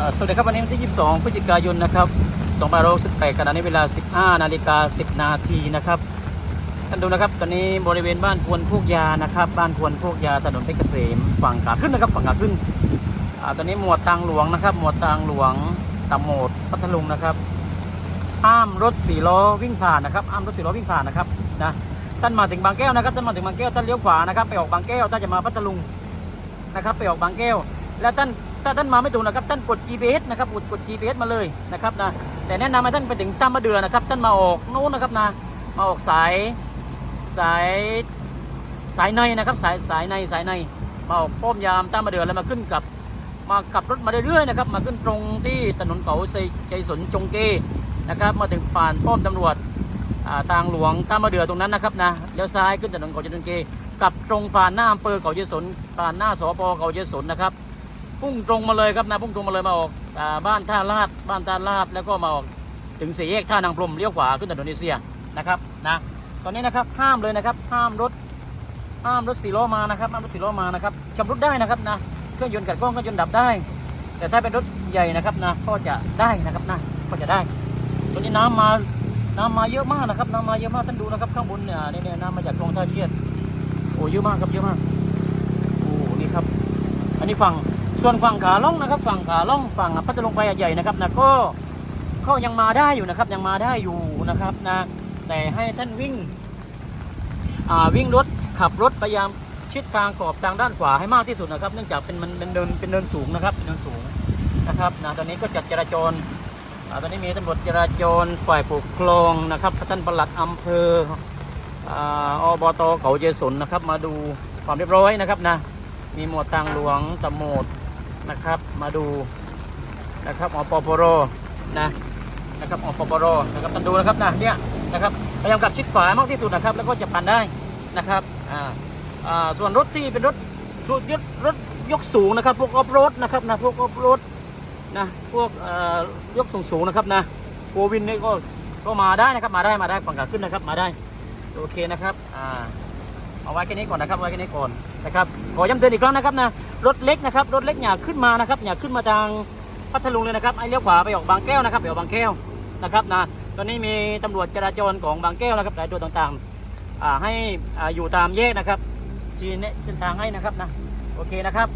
สวัสดีครับวันนี้วันที่ 22 พฤศจิกายนนะครับ2568ขณะนี้เวลา 15 นาฬิกา 10 นาทีนะครับท่านดูนะครับ ตอนนี้บริเวณบ้านควรพวกยานะครับ บ้านควรพวกยาถนนเพชรเกษมฝั่งขาขึ้นนะครับ ฝั่งขาขึ้นอตอนนี้หมวดทางหลวงนะครับ หมวดทางหลวงตำโหมดพัทลุงนะครับห้ามรถสี่ล้อวิ่งผ่านนะครับห้ามรถสี่ล้อวิ่งผ่านนะครับนะท่านมาถึงบางแก้วนะครับท่านมาถึงบางแก้วท่านเลี้ยวขวานะครับ ไปออกบางแก้วถ้านจะมาพัทลุงนะครับ ไปออกบางแก้ว แล้วท่าน ถ้าท่านมาไม่ถูกนะครับท่านกด GPS นะครับกดกด GPS มาเลยนะครับนะแต่แนะนำให้ท่านไปถึงตามมาเดือนะครับ ท่านมาออกโน้นนะครับนะมาออกสายสายสายในนะครับสายสายในสายในมาออกป้อมยามตามมาเดือแล้วมาขึ้นกับมาขับรถมาเรื่อยๆนะครับมาขึ้นตรงที่ถนนเขาชัยชัยสนจงเกนะครับมาถึงผ่านป้อมตำรวจทางหลวงตามมาเดือตรงนั้นนะครับนะเลี้ยวซ้ายขึ้นถนนเขาเจริญเกกลับตรงผ่านหน้าอำเภอเขาเยสนผ่านหน้าสปเขาเยสนนะครับ พุ่งตรงมาเลยครับนะพุ่งตรงมาเลยมาออกอบ้านท่าลาดบ้านท่าลาดแล้วก็มาออกถึงสี่แยกท่านางพรมเลี้ยวขวาขึ้นถนนเอเชียนะครับนะตอนนี้นะครับห้ามเลยนะครับห้ามรถห้ามรถสี่ล้อมานะครับห้ามรถสี่ล้อมานะครับชำรุดได้นะครับนะเครื่องยนต์กัดกล้องเครื่องยนต์ดับได้ แต่ถ้าเป็นรถใหญ่นะครับนะก็จะได้นะครับนะก็จะได้ตอนนี้น้ำมาน้ำมาเยอะมากนะครับน้ำมาเยอะมากท่านดูนะครับข้างบนเนี่ยเนี่ยเนี่ยน้ำมาจากคลองท่าเชียดโอ้เยอะมากครับเยอะมากโอ้นี่ครับ อันนี้ฝั่ง ส่วนฝั่งขาล่องนะครับ ฝั่งขาล่องฝั่งพัทลุงไปใหญ่นะครับนะก็ก็ยังมาได้อยู่นะครับ ยังมาได้อยู่นะครับนะแต่ให้ท่านวิ่งวิ่งรถขับรถพยายามชิดทางขอบทางด้านขวาให้มากที่สุดนะครับ เนื่องจากเป็นมันเป็นเนินเป็นเนินสูงนะครับเป็นเนินสูงนะครับนะตอนนี้ก็จัดจราจรตอนนี้มีตำรวจจราจรฝ่ายปกครองนะครับท่านปลัดอำเภออ่าอบตเขาเยสนนะครับ มาดูความเรียบร้อยนะครับนะมีหมวดทางหลวงตำโหมด นะครับ มาดูนะครับอปปรนะนะครับอปปรนะครับท่านดูนะครับนะเนี่ยนะครับพยายามกลับชิดขวามากที่สุดนะครับ แล้วก็จะผ่านได้นะครับอ่าอ่าส่วนรถที่เป็นรถชุดยึดรถยกสูงนะครับ พวกออฟโรดนะครับนะพวกออฟโรดนะพวกเอ่อยกสูงสูงนะครับนะโกวินนี่ก็ก็มาได้นะครับมาได้มาได้ฝั่งขาขึ้นนะครับมาได้โอเคนะครับอ่าเอาไว้แค่นี้ก่อนนะครับไว้แค่นี้ก่อน นะครับขอย้ำเตือนอีกครั้งนะครับนะรถเล็กนะครับรถเล็กอย่าขึ้นมานะครับอย่าขึ้นมาทางพัทลุงเลยนะครับไอ้เลี้ยวขวาไปออกบางแก้วนะครับไปออกบางแก้วนะครับนะตอนนี้มีตำรวจจราจรของบางแก้วนะครับหลายตัวต่างๆอ่าให้อ่าอยู่ตามแยกนะครับชี้แนะเส้นทางให้นะครับนะโอเคนะครับ